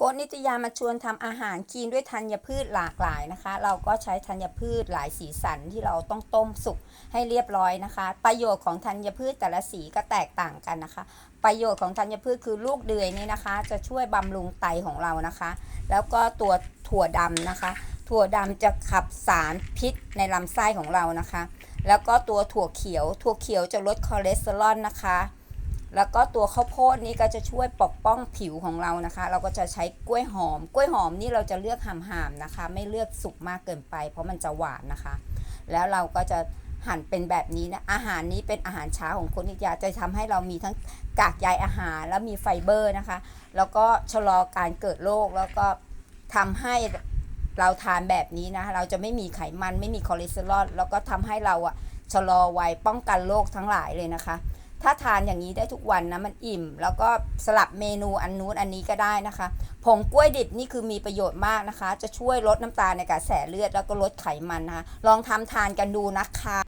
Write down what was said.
โค้ดนิตยามาชวนทำอาหารคีนด้วยธัญพืชหลากหลายนะคะ เราก็ใช้ธัญพืชหลายสีสันที่เราต้องต้มสุกให้เรียบร้อยนะคะ ประโยชน์ของธัญพืชแต่ละสีก็แตกต่างกันนะคะ ประโยชน์ของธัญพืชคือลูกเดือยนี่นะคะ จะช่วยบำรุงไตของเรานะคะ แล้วก็ตัวถั่วดำนะคะ ถั่วดำจะขับสารพิษในลำไส้ของเรานะคะ แล้วก็ตัวถั่วเขียว ถั่วเขียวจะลดคอเลสเตอรอลนะคะ แล้วก็ตัวข้าวโพดนี่ก็จะช่วยปกป้องผิวของเรานะคะ เราก็จะใช้กล้วยหอม กล้วยหอมนี่เราจะเลือกหามๆนะคะ ไม่เลือกสุกมากเกินไป เพราะมันจะหวานนะคะ แล้วเราก็จะหั่นเป็นแบบนี้นะ อาหารนี้เป็นอาหารเช้าของคนนิตยาจะทำให้เรามีทั้งกากใยอาหารแล้วมีไฟเบอร์นะคะ แล้วก็ชะลอการเกิดโรคแล้วก็ทำให้เราทานแบบนี้นะ เราจะไม่มีไขมันไม่มีคอเลสเตอรอลแล้วก็ทำให้เราอะชะลอวัยป้องกันโรคทั้งหลายเลยนะคะ ถ้าทานอย่างนี้ได้ทุกวันนะมันอิ่ม แล้วก็สลับเมนูอันนู้นอันนี้ก็ได้นะคะ ผงกล้วยดิบนี่คือมีประโยชน์มากนะคะ จะช่วยลดน้ำตาลในกระแสเลือดแล้วก็ลดไขมันนะคะ ลองทำทานกันดูนะคะ